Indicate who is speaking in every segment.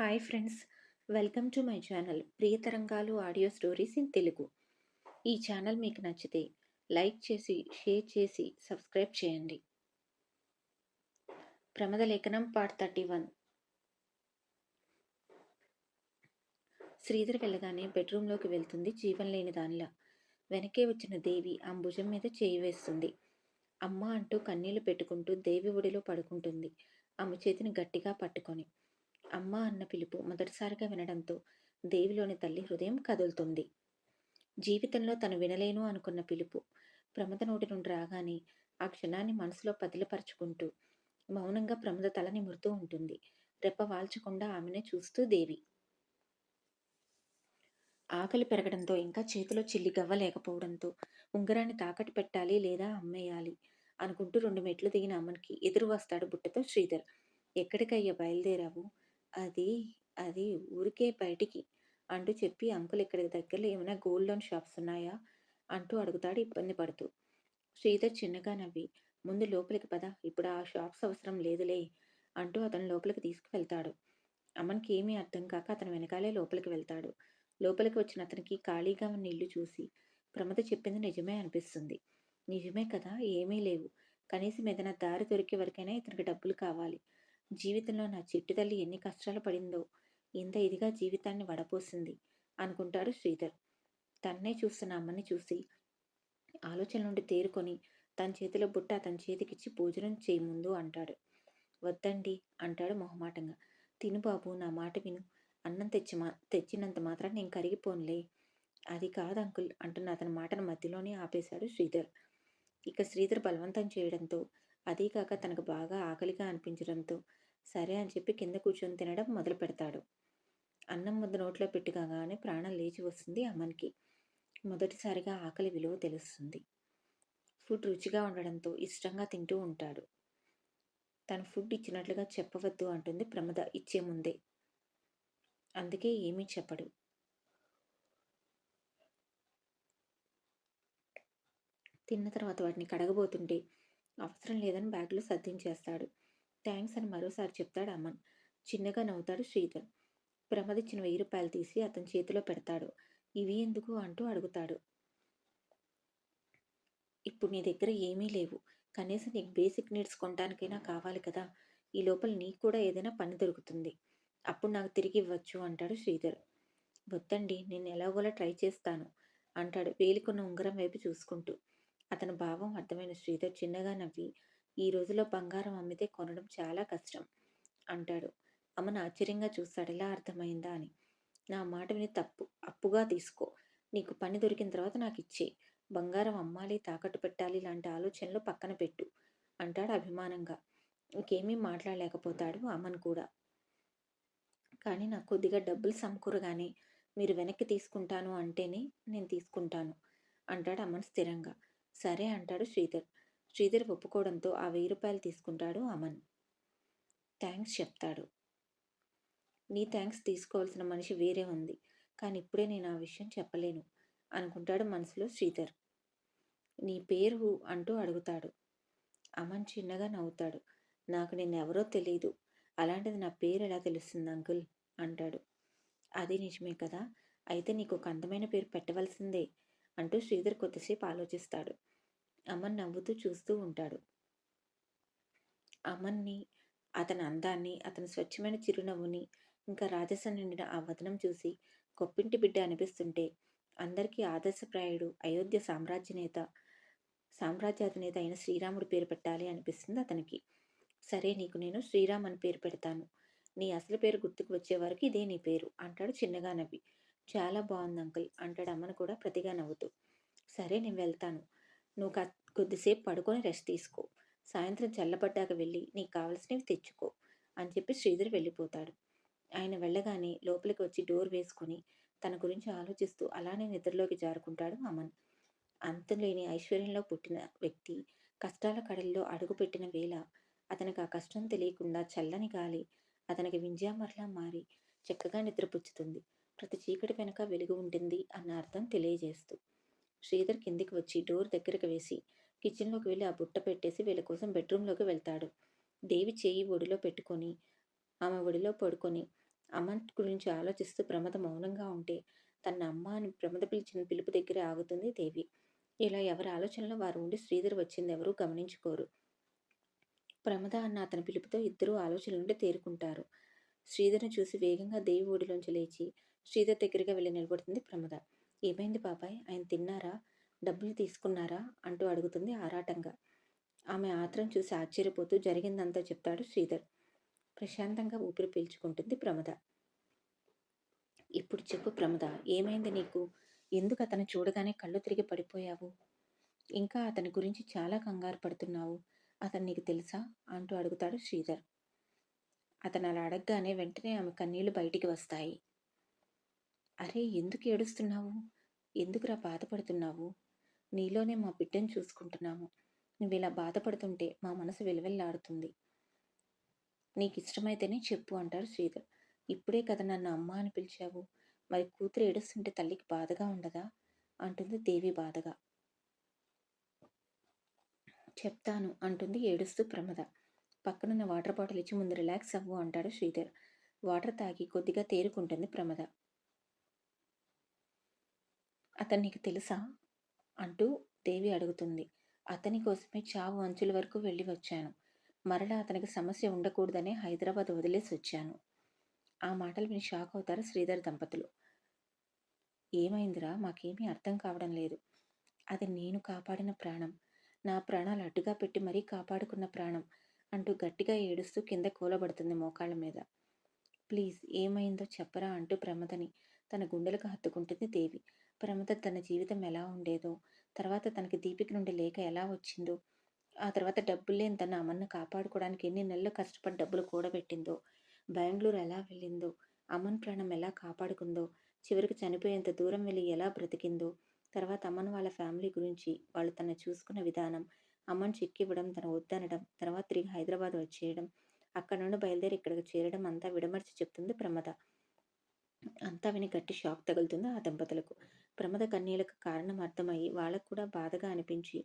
Speaker 1: Hi friends. Welcome to my channel Priyatarangalu audio stories in Telugu. ఈ channel మీకు నచ్చితే like చేసి share చేసి సబ్స్క్రైబ్ చేయండి. ప్రమద లేఖనం పార్ట్ థర్టీ వన్. శ్రీధర్ వెళ్ళగానే బెడ్రూమ్లోకి వెళ్తుంది జీవం లేని దానిలా. వెనకే వచ్చిన దేవి ఆ భుజం మీద చేయి వేస్తుంది. అమ్మ అంటూ కన్నీళ్ళు పెట్టుకుంటూ దేవి ఒడిలో పడుకుంటుంది. ఆమె చేతిని గట్టిగా పట్టుకొని. అమ్మ అన్న పిలుపు మొదటిసారిగా వినడంతో దేవిలోని తల్లి హృదయం కదులుతుంది. జీవితంలో తను వినలేను అనుకున్న పిలుపు ప్రమద నోటి నుండి రాగానే ఆ క్షణాన్ని మనసులో పదిలపరుచుకుంటూ మౌనంగా ప్రమద తలని మురుతూ ఉంటుంది. రెప్ప వాల్చకుండా ఆమెనే చూస్తూ దేవి. ఆకలి పెరగడంతో ఇంకా చేతిలో చిల్లి గవ్వ లేకపోవడంతో ఉంగరాన్ని తాకట్టు పెట్టాలి లేదా అమ్మేయాలి అనుకుంటూ రెండు మెట్లు దిగిన అమ్మనికి ఎదురు వస్తాడు బుట్టతో శ్రీధర్. ఎక్కడికయ్యా బయలుదేరావు? అది అది ఊరికే బయటికి అంటూ చెప్పి అంకుల్ ఇక్కడికి దగ్గరలో ఏమైనా గోల్డ్ లోన్ షాప్స్ ఉన్నాయా? అంటూ అడుగుతాడు ఇబ్బంది పడుతూ. శ్రీధర్ చిన్నగా నవ్వి ముందు లోపలికి పద ఇప్పుడు ఆ షాప్స్ అవసరం లేదులే అంటూ అతను లోపలికి తీసుకువెళ్తాడు. అమన్కి ఏమీ అర్థం కాక అతను వెనకాలే లోపలికి వెళ్తాడు. లోపలికి వచ్చిన అతనికి ఖాళీగా ఉన్న ఇల్లు చూసి ప్రమద చెప్పింది నిజమే అనిపిస్తుంది. నిజమే కదా ఏమీ లేవు. కనీసం ఏదైనా దారి దొరికే వరకైనా ఇతనికి డబ్బులు కావాలి. జీవితంలో నా చిట్టు తల్లి ఎన్ని కష్టాలు పడిందో ఇంత ఇదిగా జీవితాన్ని వడపోసింది అనుకుంటాడు శ్రీధర్. తన్నే చూస్తున్న అమ్మని చూసి ఆలోచన నుండి తేరుకొని తన చేతిలో బుట్ట అతని చేతికిచ్చి భోజనం చేయముందు అంటాడు. వద్దండి అంటాడు మొహమాటంగా. తిను బాబు నా మాట విను. అన్నం తెచ్చి మా తెచ్చినంత మాత్రం నేను కరిగిపోనులే. అది కాదు అంకుల్ అంటున్న అతని మాటను మధ్యలోనే ఆపేశాడు శ్రీధర్. ఇక శ్రీధర్ బలవంతం చేయడంతో అదీకాక తనకు బాగా ఆకలిగా అనిపించడంతో సరే అని చెప్పి కింద కూర్చొని తినడం మొదలు పెడతాడు. అన్నం ముద్ద నోట్లో పెట్టుగానే ప్రాణం లేచి వస్తుంది అమ్మనికి మొదటిసారిగా ఆకలి విలువ తెలుస్తుంది. ఫుడ్ రుచిగా ఉండడంతో ఇష్టంగా తింటూ ఉంటాడు. తను ఫుడ్ ఇచ్చినట్లుగా చెప్పవద్దు అంటుంది ప్రమద ఇచ్చే ముందే. అందుకే ఏమీ చెప్పడు. తిన్న తర్వాత వాటిని కడగబోతుంటే అవసరం లేదని బ్యాగ్లో సర్దించేస్తాడు. థ్యాంక్స్ అని మరోసారి చెప్తాడు అమన్. చిన్నగా నవ్వుతాడు శ్రీధర్. ప్రమదిచ్చిన వెయ్యి రూపాయలు తీసి అతని చేతిలో పెడతాడు. ఇవి ఎందుకు అంటూ అడుగుతాడు. ఇప్పుడు నీ దగ్గర ఏమీ లేవు. కనీసం నీకు బేసిక్ నీడ్స్ కొనడానికైనా కావాలి కదా. ఈ లోపల నీకు కూడా ఏదైనా పని దొరుకుతుంది. అప్పుడు నాకు తిరిగి ఇవ్వచ్చు అంటాడు శ్రీధర్. వద్దండి నేను ఎలాగోలా ట్రై చేస్తాను అంటాడు వేలికున్న ఉంగరం వైపు చూసుకుంటూ. అతని భావం అర్థమైన శ్రీధర్ చిన్నగా నవ్వి ఈ రోజులో బంగారం అమ్మితే కొనడం చాలా కష్టం అంటాడు. అమ్మను ఆశ్చర్యంగా చూస్తాడు ఎలా అర్థమైందా అని. నా మాట విని తప్పు అప్పుగా తీసుకో. నీకు పని దొరికిన తర్వాత నాకు ఇచ్చే బంగారం అమ్మాలి తాకట్టు పెట్టాలి లాంటి ఆలోచనలు పక్కన పెట్టు అంటాడు అభిమానంగా. ఇంకేమీ మాట్లాడలేకపోతాడు అమ్మను కూడా. కానీ నాకు కొద్దిగా డబ్బులు సమకూరగానే మీరు వెనక్కి తీసుకుంటాను అంటేనే నేను తీసుకుంటాను అంటాడు అమ్మను స్థిరంగా. సరే అంటాడు శ్రీధర్. శ్రీధర్ ఒప్పుకోవడంతో ఆ వెయ్యి రూపాయలు తీసుకుంటాడు అమన్. థ్యాంక్స్ చెప్తాడు. నీ థ్యాంక్స్ తీసుకోవాల్సిన మనిషి వేరే ఉంది. కానీ ఇప్పుడే నేను ఆ విషయం చెప్పలేను అనుకుంటాడు మనసులో శ్రీధర్. నీ పేరు అంటూ అడుగుతాడు. అమన్ చిన్నగా నవ్వుతాడు. నాకు నిన్నెవరో తెలియదు అలాంటిది నా పేరు ఎలా తెలుస్తుంది అంకుల్? అంటాడు. అది నిజమే కదా. అయితే నీకు ఒక అందమైన పేరు పెట్టవలసిందే అంటూ శ్రీధర్ కొద్దిసేపు ఆలోచిస్తాడు. అమన్ నవ్వుతూ చూస్తూ ఉంటాడు. అమన్ని అతని అందాన్ని అతని స్వచ్ఛమైన చిరునవ్వుని ఇంకా రాజసం నిండిన ఆ వదనం చూసి గొప్పింటి బిడ్డ అనిపిస్తుంటే అందరికీ ఆదర్శప్రాయుడు అయోధ్య సామ్రాజ్యనేత సామ్రాజ్యాధినేత అయిన శ్రీరాముడు పేరు పెట్టాలి అనిపిస్తుంది అతనికి. సరే నీకు నేను శ్రీరామ్ అని పేరు పెడతాను. నీ అసలు పేరు గుర్తుకు వచ్చే వరకు ఇదే నీ పేరు అంటాడు చిన్నగా నవ్వి. చాలా బాగుంది అంకుల్ అంటాడు అమ్మను కూడా ప్రతిగా నవ్వుతూ. సరే నేను వెళ్తాను. నువ్వు కొద్దిసేపు పడుకొని రెస్ట్ తీసుకో. సాయంత్రం చల్లబడ్డాక వెళ్ళి నీకు కావలసినవి తెచ్చుకో అని చెప్పి శ్రీధర్ వెళ్ళిపోతాడు. ఆయన వెళ్ళగానే లోపలికి వచ్చి డోర్ వేసుకొని తన గురించి ఆలోచిస్తూ అలానే నిద్రలోకి జారుకుంటాడు అమన్. అంతలేని ఐశ్వర్యంలో పుట్టిన వ్యక్తి కష్టాల కడల్లో అడుగుపెట్టిన వేళ అతనికి ఆ కష్టం తెలియకుండా చల్లని గాలి అతనికి వింజామర్లా మారి చక్కగా నిద్రపుచ్చుతుంది. ప్రతి చీకటి వెనుక వెలుగు ఉంటుంది అన్న అర్థం తెలియజేస్తూ శ్రీధర్ కిందికి వచ్చి డోర్ దగ్గరకు వేసి కిచెన్లోకి వెళ్ళి ఆ బుట్ట పెట్టేసి వీళ్ళ కోసం బెడ్రూమ్లోకి వెళ్తాడు. దేవి చేయి ఒడిలో పెట్టుకొని ఆమె ఒడిలో పడుకొని అమంత్ గురించి ఆలోచిస్తూ ప్రమద మౌనంగా ఉంటే తన అమ్మ అని ప్రమద పిలిచిన పిలుపు దగ్గరే ఆగుతుంది దేవి. ఇలా ఎవరి ఆలోచనలో వారు ఉండి శ్రీధర్ వచ్చింది ఎవరూ గమనించుకోరు. ప్రమద అన్న అతని పిలుపుతో ఇద్దరూ ఆలోచన నుండి తేరుకుంటారు. శ్రీధర్ని చూసి వేగంగా దేవి ఒడిలోంచి లేచి శ్రీధర్ దగ్గరగా వెళ్ళి నిలబడుతుంది ప్రమద. ఏమైంది బాబాయ్? ఆయన తిన్నారా? డబ్బులు తీసుకున్నారా? అంటూ అడుగుతుంది ఆరాటంగా. ఆమె ఆత్రం చూసి ఆశ్చర్యపోతూ జరిగిందంతా చెప్తాడు శ్రీధర్. ప్రశాంతంగా ఊపిరి పీల్చుకుంటుంది ప్రమద. ఇప్పుడు చెప్పు ప్రమద ఏమైంది నీకు? ఎందుకు అతను చూడగానే కళ్ళు తిరిగి పడిపోయావు? ఇంకా అతని గురించి చాలా కంగారు పడుతున్నావు. అతను నీకు తెలుసా? అంటూ అడుగుతాడు శ్రీధర్. అతను అలా అడగగానే వెంటనే ఆమె కన్నీళ్ళు బయటికి వస్తాయి. అరే ఎందుకు ఏడుస్తున్నావు? ఎందుకురా బాధపడుతున్నావు? నీలోనే మా బిడ్డను చూసుకుంటున్నాము. నువ్వు ఇలా బాధపడుతుంటే మా మనసు వెలువెల్లాడుతుంది. నీకు ఇష్టమైతేనే చెప్పు అంటారు శ్రీధర్. ఇప్పుడే కదా నన్ను అమ్మ అని పిలిచావు. మరి కూతురు ఏడుస్తుంటే తల్లికి బాధగా ఉండదా? అంటుంది దేవి బాధగా. చెప్తాను అంటుంది ఏడుస్తూ ప్రమద. పక్కనున్న వాటర్ బాటిల్ ఇచ్చి ముందు రిలాక్స్ అవ్వు అంటాడు శ్రీధర్. వాటర్ తాగి కొద్దిగా తేరుకుంటుంది ప్రమద. అతను నీకు తెలుసా? అంటూ దేవి అడుగుతుంది. అతని కోసమే చావు అంచుల వరకు వెళ్ళి వచ్చాను. మరలా అతనికి సమస్య ఉండకూడదనే హైదరాబాద్ వదిలేసి వచ్చాను. ఆ మాటలు విని షాక్ అవుతారు శ్రీధర్ దంపతులు. ఏమైందిరా? మాకేమీ అర్థం కావడం లేదు. అది నేను కాపాడిన ప్రాణం. నా ప్రాణాలు అడ్డుగా పెట్టి మరీ కాపాడుకున్న ప్రాణం అంటూ గట్టిగా ఏడుస్తూ కింద కూలబడుతుంది మోకాళ్ళ మీద. ప్లీజ్ ఏమైందో చెప్పరా అంటూ ప్రమదని తన గుండెలకు హత్తుకుంటుంది దేవి. ప్రమద తన జీవితం ఎలా ఉండేదో తర్వాత తనకి దీపిక నుండి లేఖ ఎలా వచ్చిందో ఆ తర్వాత డబ్బులు లేని తన అమ్మను కాపాడుకోవడానికి ఎన్ని నెలలు కష్టపడి డబ్బులు కూడబెట్టిందో బెంగళూరు ఎలా వెళ్ళిందో అమ్మన్ ప్రాణం ఎలా కాపాడుకుందో చివరికి చనిపోయేంత దూరం వెళ్ళి ఎలా బ్రతికిందో తర్వాత అమ్మన్ వాళ్ళ ఫ్యామిలీ గురించి వాళ్ళు తన చూసుకున్న విధానం అమ్మను చెక్కివ్వడం తన వద్దనడం తర్వాత తిరిగి హైదరాబాద్ వచ్చేయడం అక్కడ నుండి బయలుదేరి ఇక్కడికి చేరడం అంతా విడమర్చి చెప్తుంది ప్రమద. అంతా విని గట్టి షాక్ తగులుతుంది ఆ దంపతులకు. ప్రమద కన్నీలకు కారణం అర్థమయ్యి వాళ్ళకు కూడా బాధగా అనిపించి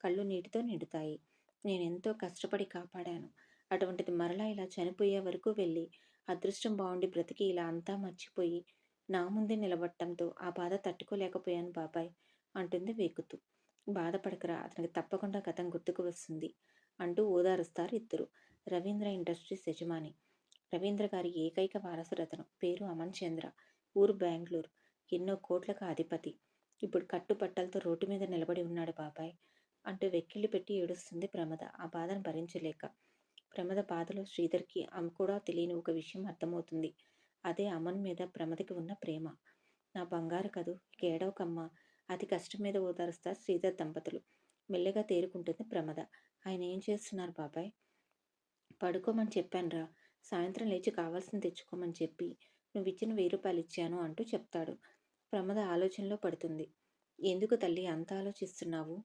Speaker 1: కళ్ళు నీటితో నిండుతాయి. నేనెంతో కష్టపడి కాపాడాను. అటువంటిది మరలా ఇలా చనిపోయే వరకు వెళ్ళి అదృష్టం బాగుండి బ్రతికి ఇలా అంతా మర్చిపోయి నా ముందే నిలబడటంతో ఆ బాధ తట్టుకోలేకపోయాను బాబాయ్ అంటుంది వేకుతూ. బాధపడకరా అతనికి తప్పకుండా గతం గుర్తుకు వస్తుంది అంటూ ఓదారుస్తారు ఇద్దరు. రవీంద్ర ఇండస్ట్రీస్ యజమాని. రవీంద్ర గారి ఏకైక వారసురతను పేరు అమన్ చంద్ర. ఊరు బెంగళూరు. ఎన్నో కోట్లకు అధిపతి. ఇప్పుడు కట్టుపట్టలతో రోడ్డు మీద నిలబడి ఉన్నాడు బాబాయ్. అంటూ వెక్కిళ్ళు పెట్టి ఏడుస్తుంది ప్రమద. ఆ బాధను భరించలేక. ప్రమద బాధలో శ్రీధర్కి ఆమె కూడా తెలియని ఒక విషయం అర్థమవుతుంది. అదే అమన్ మీద ప్రమదకి ఉన్న ప్రేమ. నా బంగారు కదూ ఏడవకమ్మ. అతి కష్టం మీద ఓదారుస్తారు శ్రీధర్ దంపతులు. మెల్లగా తేరుకుంటుంది ప్రమద. ఆయన ఏం చేస్తున్నారు బాబాయ్? పడుకోమని చెప్పానురా. సాయంత్రం లేచి కావాల్సింది తెచ్చుకోమని చెప్పి నువ్వు ఇచ్చిన వెయ్యి రూపాయలు ఇచ్చాను అంటూ చెప్తాడు. ప్రమద ఆలోచనలో పడుతుంది. ఎందుకు తల్లి అంత ఆలోచిస్తున్నావు?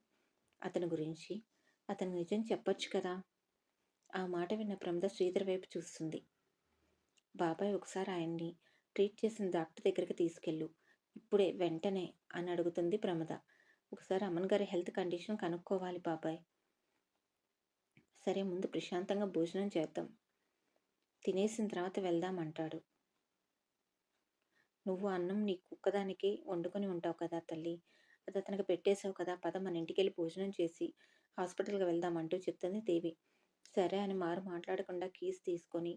Speaker 1: అతని గురించి? అతను నిజం చెప్పొచ్చు కదా? ఆ మాట విన్న ప్రమద శ్రీధర్ వైపు చూస్తుంది. బాబాయ్ ఒకసారి ఆయన్ని ట్రీట్ చేసిన డాక్టర్ దగ్గరికి తీసుకెళ్ళు. ఇప్పుడే వెంటనే అని అడుగుతుంది ప్రమద. ఒకసారి అమ్మన్ గారి హెల్త్ కండిషన్ కనుక్కోవాలి బాబాయ్. సరే ముందు ప్రశాంతంగా భోజనం చేద్దాం. తినేసిన తర్వాత వెళ్దామంటాడు నువ్వు అన్నం నీ కుక్కదానికి వండుకొని ఉంటావు కదా తల్లి. అది అతనికి పెట్టేశావు కదా పద మన ఇంటికి వెళ్ళి భోజనం చేసి హాస్పిటల్కి వెళ్దామంటూ చెప్తుంది దేవి. సరే అని మారు మాట్లాడకుండా కీస్ తీసుకొని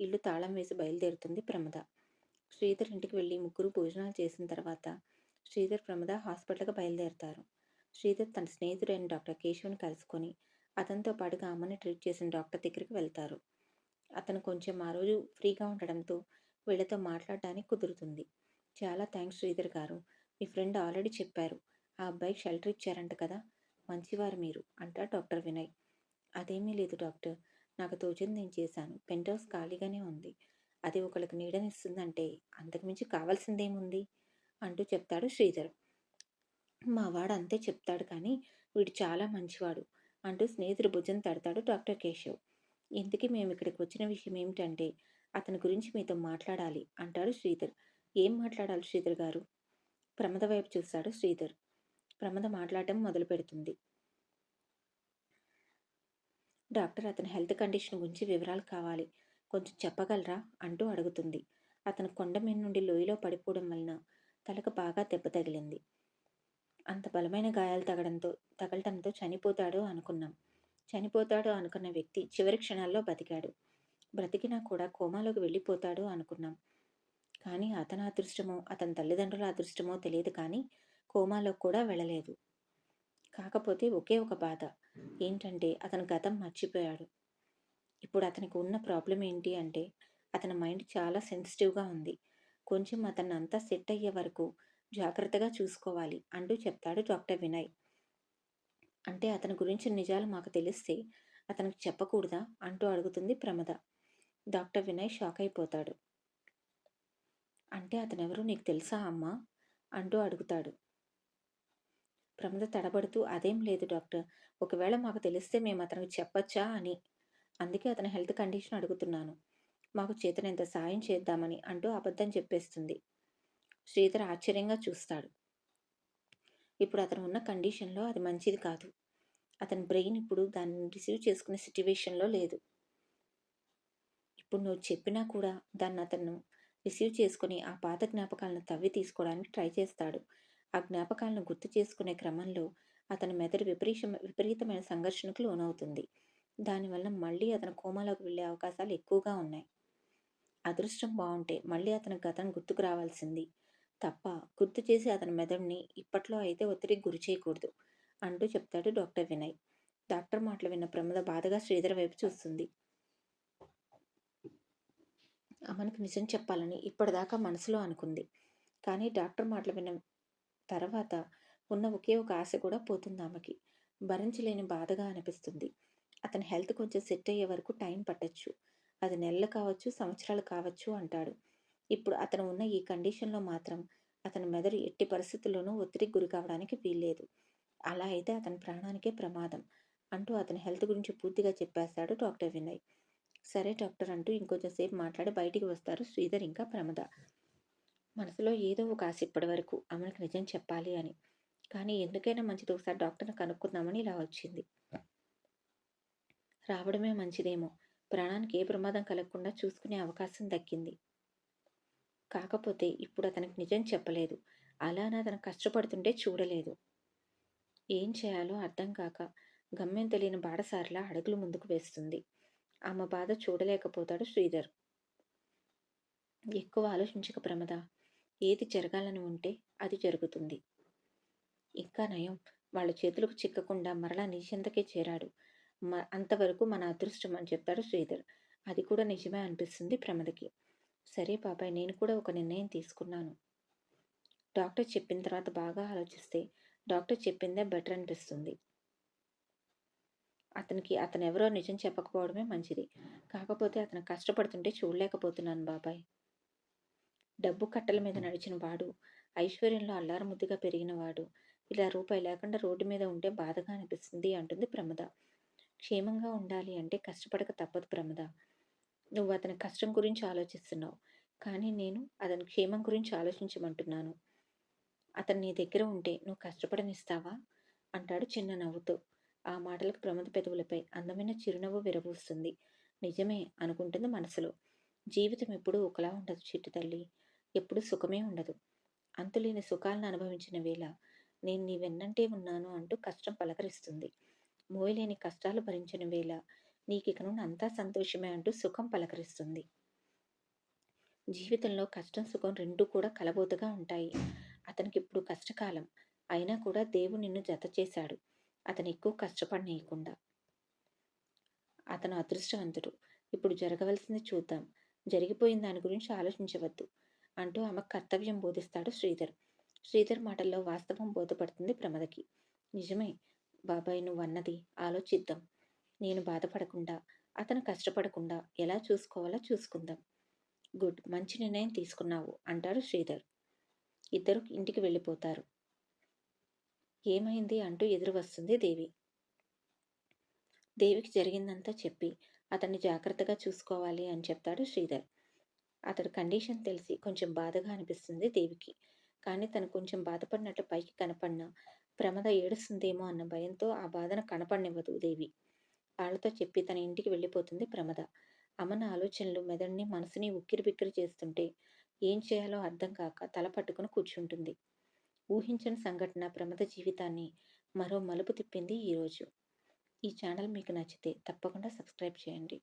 Speaker 1: ఇల్లు తాళం వేసి బయలుదేరుతుంది ప్రమద. శ్రీధర్ ఇంటికి వెళ్ళి ముగ్గురు భోజనాలు చేసిన తర్వాత శ్రీధర్ ప్రమద హాస్పిటల్కి బయలుదేరుతారు. శ్రీధర్ తన స్నేహితుడైన డాక్టర్ కేశవ్ని కలుసుకొని అతనితో పాటుగా అమ్మని ట్రీట్ చేసిన డాక్టర్ దగ్గరికి వెళ్తారు. అతను కొంచెం ఆ రోజు ఫ్రీగా ఉండడంతో వీళ్ళతో మాట్లాడడానికి కుదురుతుంది. చాలా థ్యాంక్స్ శ్రీధర్ గారు. మీ ఫ్రెండ్ ఆల్రెడీ చెప్పారు. ఆ అబ్బాయికి షెల్టర్ ఇచ్చారంట కదా. మంచివారు మీరు అంటా డాక్టర్ వినయ్. అదేమీ లేదు డాక్టర్. నాకు తోచింది నేను చేశాను. పెంట్ హౌస్ ఖాళీగానే ఉంది. అది ఒకరికి నీడనిస్తుందంటే అంతకుమించి కావాల్సిందేముంది? అంటూ చెప్తాడు శ్రీధర్. మా వాడు అంతే చెప్తాడు కానీ వీడు చాలా మంచివాడు అంటూ స్నేహితుడు భుజం తడతాడు డాక్టర్ కేశవ్. ఇంతకీ మేము ఇక్కడికి వచ్చిన విషయం ఏమిటంటే అతని గురించి మీతో మాట్లాడాలి అంటాడు శ్రీధర్. ఏం మాట్లాడాలి శ్రీధర్ గారు? ప్రమద వైపు చూస్తాడు శ్రీధర్. ప్రమద మాట్లాడటం మొదలు పెడుతుంది. డాక్టర్ అతని హెల్త్ కండిషన్ గురించి వివరాలు కావాలి. కొంచెం చెప్పగలరా? అంటూ అడుగుతుంది. అతను కొండ మీద నుండి లోయలో పడిపోవడం వలన తలకు బాగా దెబ్బ తగిలింది. అంత బలమైన గాయాలు తగడంతో తగలటంతో చనిపోతాడు అనుకున్నాం. చనిపోతాడు అనుకున్న వ్యక్తి చివరి క్షణాల్లో బతికాడు. బ్రతికినా కూడా కోమాలోకి వెళ్ళిపోతాడు అనుకున్నాం. కానీ అతని అదృష్టమో అతని తల్లిదండ్రుల అదృష్టమో తెలియదు కానీ కోమాలో కూడా వెళ్ళలేదు. కాకపోతే ఒకే ఒక బాధ ఏంటంటే అతను గతం మర్చిపోయాడు. ఇప్పుడు అతనికి ఉన్న ప్రాబ్లం ఏంటి అంటే అతని మైండ్ చాలా సెన్సిటివ్గా ఉంది. కొంచెం అతన్ని అంతా సెట్ అయ్యే వరకు జాగ్రత్తగా చూసుకోవాలి అంటూ చెప్తాడు డాక్టర్ వినయ్. అంటే అతని గురించి నిజాలు మాకు తెలిస్తే అతనికి చెప్పకూడదా అంటూ అడుగుతుంది ప్రమద. డాక్టర్ వినయ్ షాక్ అయిపోతాడు అంటే అతనెవరో నీకు తెలుసా అమ్మా? అంటూ అడుగుతాడు. ప్రమద తడబడుతూ అదేం లేదు డాక్టర్. ఒకవేళ మాకు తెలిస్తే మేము అతనికి చెప్పచ్చా? అని. అందుకే అతని హెల్త్ కండిషన్ అడుగుతున్నాను. మాకు చేతనంత సాయం చేద్దామని అంటూ అబద్ధం చెప్పేస్తుంది. శ్రీధర్ ఆశ్చర్యంగా చూస్తాడు. ఇప్పుడు అతను ఉన్న కండిషన్లో అది మంచిది కాదు. అతని బ్రెయిన్ ఇప్పుడు దాన్ని రిసీవ్ చేసుకునే సిచ్యువేషన్లో లేదు. ఇప్పుడు నువ్వు చెప్పినా కూడా దాన్ని అతను రిసీవ్ చేసుకుని ఆ పాత జ్ఞాపకాలను తవ్వి తీసుకోవడానికి ట్రై చేస్తాడు. ఆ జ్ఞాపకాలను గుర్తు చేసుకునే క్రమంలో అతని మెదడు విపరీత విపరీతమైన సంఘర్షణకు లోనవుతుంది. దానివల్ల మళ్ళీ అతను కోమాలోకి వెళ్ళే అవకాశాలు ఎక్కువగా ఉన్నాయి. అదృష్టం బాగుంటే మళ్ళీ అతని గతం గుర్తుకు రావాల్సింది. తప్ప గుర్తు చేసి అతని మెదడుని ఇప్పట్లో అయితే ఒత్తిడికి గురి చేయకూడదు అంటూ చెప్తాడు డాక్టర్ వినయ్. డాక్టర్ మాటలు విన్న ప్రమద బాధగా శ్రీధర్ వైపు చూస్తుంది. మనకు నిజం చెప్పాలని ఇప్పటిదాకా మనసులో అనుకుంది. కానీ డాక్టర్ మాటలు విన్న తర్వాత ఉన్న ఒకే ఒక ఆశ కూడా పోతుంది ఆమెకి. భరించలేని బాధగా అనిపిస్తుంది. అతని హెల్త్ కొంచెం సెట్ అయ్యే వరకు టైం పట్టచ్చు. అది నెలలు కావచ్చు సంవత్సరాలు కావచ్చు అంటాడు. ఇప్పుడు అతను ఉన్న ఈ కండిషన్లో మాత్రం అతని మెదడు ఎట్టి పరిస్థితుల్లోనూ ఒత్తిడికి గురి కావడానికి వీల్లేదు. అలా అయితే అతని ప్రాణానికే ప్రమాదం అంటూ అతని హెల్త్ గురించి పూర్తిగా చెప్పేస్తాడు డాక్టర్ వినయ్. సరే డాక్టర్ అంటూ ఇంకొంచెం సేపు మాట్లాడి బయటికి వస్తారు శ్రీధర్ ఇంకా ప్రమద. మనసులో ఏదో ఒక ఆశ ఇప్పటి వరకు అమ్మకి నిజం చెప్పాలి అని. కానీ ఎందుకైనా మంచిది ఒకసారి డాక్టర్ని కనుక్కుందామని ఇలా వచ్చింది. రావడమే మంచిదేమో. ప్రాణానికి ఏ ప్రమాదం కలగకుండా చూసుకునే అవకాశం దక్కింది. కాకపోతే ఇప్పుడు అతనికి నిజం చెప్పలేదు. అలానే అతను కష్టపడుతుంటే చూడలేదు. ఏం చేయాలో అర్థం కాక గమ్యం తెలియని బాడసారిలా అడుగులు ముందుకు వేస్తుంది. ఆమె బాధ చూడలేకపోతాడు శ్రీధర్. ఎక్కువ ఆలోచించక ప్రమద ఏది జరగాలని ఉంటే అది జరుగుతుంది. ఇంకా నయం వాళ్ళ చేతులకు చిక్కకుండా మరలా నిజంతకే చేరాడు. మ అంతవరకు మన అదృష్టం అని చెప్తాడు శ్రీధర్. అది కూడా నిజమే అనిపిస్తుంది ప్రమదకి. సరే బాబాయ్ నేను కూడా ఒక నిర్ణయం తీసుకున్నాను. డాక్టర్ చెప్పిన తర్వాత బాగా ఆలోచిస్తే డాక్టర్ చెప్పిందే బెటర్ అనిపిస్తుంది. అతనికి అతను ఎవరో నిజం చెప్పకపోవడమే మంచిది. కాకపోతే అతను కష్టపడుతుంటే చూడలేకపోతున్నాను బాబాయ్. డబ్బు కట్టల మీద నడిచిన వాడు ఐశ్వర్యంలో అల్లారముద్దుగా పెరిగిన వాడు. ఇలా రూపాయి లేకుండా రోడ్డు మీద ఉంటే బాధగా అనిపిస్తుంది అంటుంది ప్రమద. క్షేమంగా ఉండాలి అంటే కష్టపడక తప్పదు ప్రమద. నువ్వు అతని కష్టం గురించి ఆలోచిస్తున్నావు. కానీ నేను అతని క్షేమం గురించి ఆలోచించమంటున్నాను. అతను నీ దగ్గర ఉంటే నువ్వు కష్టపడనిస్తావా? అంటాడు చిన్న నవ్వుతో. ఆ మాటలకు ప్రమద పెదవులపై అందమైన చిరునవ్వు విరబూస్తుంది. నిజమే అనుకుంటుంది మనసులో. జీవితం ఎప్పుడూ ఒకలా ఉండదు చిట్టు తల్లి. ఎప్పుడు సుఖమే ఉండదు. అంతులేని సుఖాలను అనుభవించిన వేళ నేను నీ వెన్నంటే ఉన్నాను అంటూ కష్టం పలకరిస్తుంది. మోయలేని కష్టాలు భరించిన వేళ నీకిక నుండి అంతా సంతోషమే అంటూ సుఖం పలకరిస్తుంది. జీవితంలో కష్టం సుఖం రెండూ కూడా కలబోతుగా ఉంటాయి. అతనికి ఇప్పుడు కష్టకాలం. అయినా కూడా దేవుడు నిన్ను జత చేశాడు. అతను ఎక్కువ కష్టపడనీయకుండా. అతను అదృష్టవంతుడు. ఇప్పుడు జరగవలసింది చూద్దాం. జరిగిపోయిన దాని గురించి ఆలోచించవద్దు అంటూ ఆమె కర్తవ్యం బోధిస్తాడు శ్రీధర్. శ్రీధర్ మాటల్లో వాస్తవం బోధపడుతుంది ప్రమదకి. నిజమే బాబాయ్ నువ్వు అన్నది ఆలోచిద్దాం. నేను బాధపడకుండా అతను కష్టపడకుండా ఎలా చూసుకోవాలో చూసుకుందాం. గుడ్ మంచి నిర్ణయం తీసుకున్నావు అంటాడు శ్రీధర్. ఇద్దరు ఇంటికి వెళ్ళిపోతారు. ఏమైంది అంటూ ఎదురు వస్తుంది దేవి. దేవికి జరిగిందంతా చెప్పి అతన్ని జాగ్రత్తగా చూసుకోవాలి అని చెప్తాడు శ్రీధర్. అతడు కండిషన్ తెలిసి కొంచెం బాధగా అనిపిస్తుంది దేవికి. కానీ తను కొంచెం బాధపడినట్టు పైకి కనపడిన ప్రమద ఏడుస్తుందేమో అన్న భయంతో ఆ బాధను కనపడనివ్వదు దేవి. వాళ్ళతో చెప్పి తన ఇంటికి వెళ్ళిపోతుంది ప్రమద. అమన ఆలోచనలు మెదడుని మనసుని ఉక్కిరిబిక్కిరి చేస్తుంటే ఏం చేయాలో అర్థం కాక తల పట్టుకుని కూర్చుంటుంది. ఊహించని సంఘటన ప్రమద జీవితాన్ని మరో మలుపు తిప్పింది ఈరోజు ఈ ఛానల్ మీకు నచ్చితే తప్పకుండా సబ్స్క్రైబ్ చేయండి.